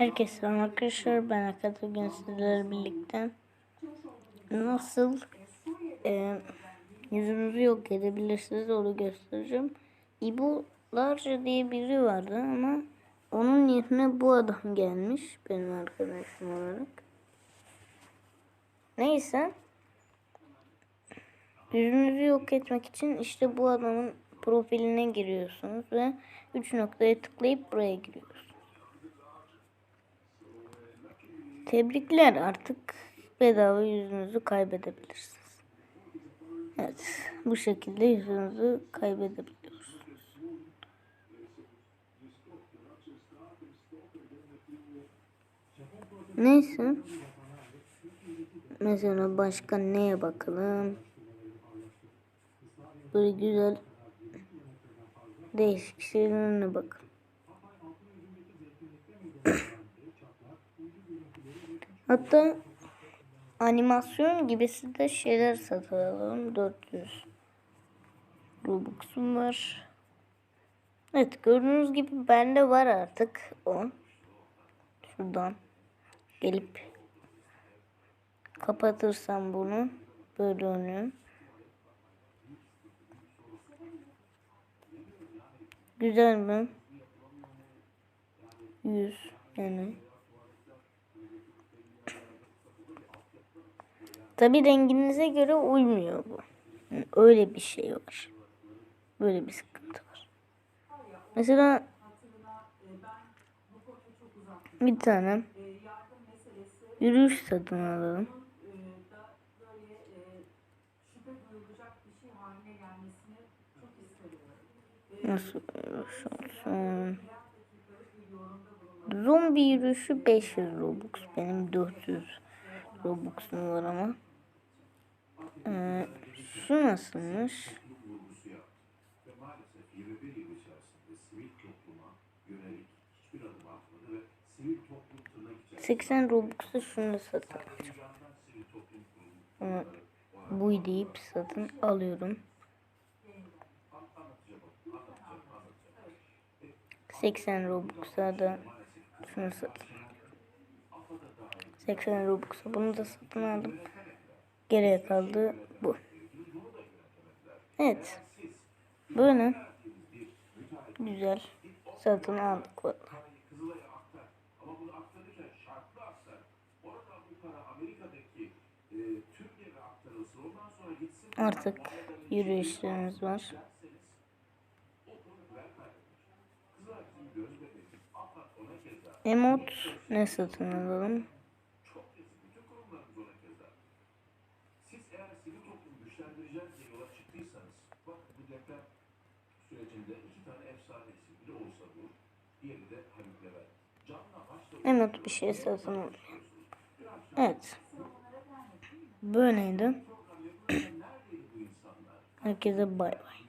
Herkese selam arkadaşlar. Ben Akat bugün sizlerle birlikte nasıl e, yüzünüzü yok edebilirsiniz onu göstereceğim. İbolarca diye biri vardı ama onun yerine bu adam gelmiş benim arkadaşım olarak. Neyse. Yüzünüzü yok etmek için işte bu adamın profiline giriyorsunuz ve 3 noktaya tıklayıp buraya giriyorsunuz. Tebrikler artık bedava yüzünüzü kaybedebilirsiniz. Evet bu şekilde yüzünüzü kaybedebiliyorsunuz. Neyse. Mesela başka neye bakalım? Böyle güzel değişik şeylerine bakın. Hatta animasyon gibisi de şeyler satın alalım. 400 Robux'um var. Evet gördüğünüz gibi bende var artık o. Şuradan gelip kapatırsam bunu böyle oluyor. Güzel mi? 100 yani. Tabi renginize göre uymuyor bu. Yani öyle bir şey var. Böyle bir sıkıntı var. Mesela bir tane yürüyüş satın alalım. Nasıl yürüyüş olsun? Zombi yürüyüşü 500 Robux. Benim 400 Robux'um var ama. Ee, şu nasılmış? ve maalesef 21 yıl içerisinde sivil topluma yönelik hiçbir adım atmadı ve sivil toplum tırnak içerisinde 80 Robux'a şunu satın buy deyip satın alıyorum. 80 Robux'a da şunu satın alıyorum. 80 Robux'a bunu da satın aldım. Geriye kaldı bu. Evet. Böyle. Güzel. Satın aldık. gitsin. Artık yürüyüşlerimiz var. Emot ne satın alalım? Sivil toplumu güçlendireceğiz diye yola çıktıysanız bak bu deprem sürecinde iki tane efsanesi biri olsa bu diğeri de Haluk Levent. Canla başla Emot bir şey satın alıyor. Evet. Böyleydi. Herkese bay bay.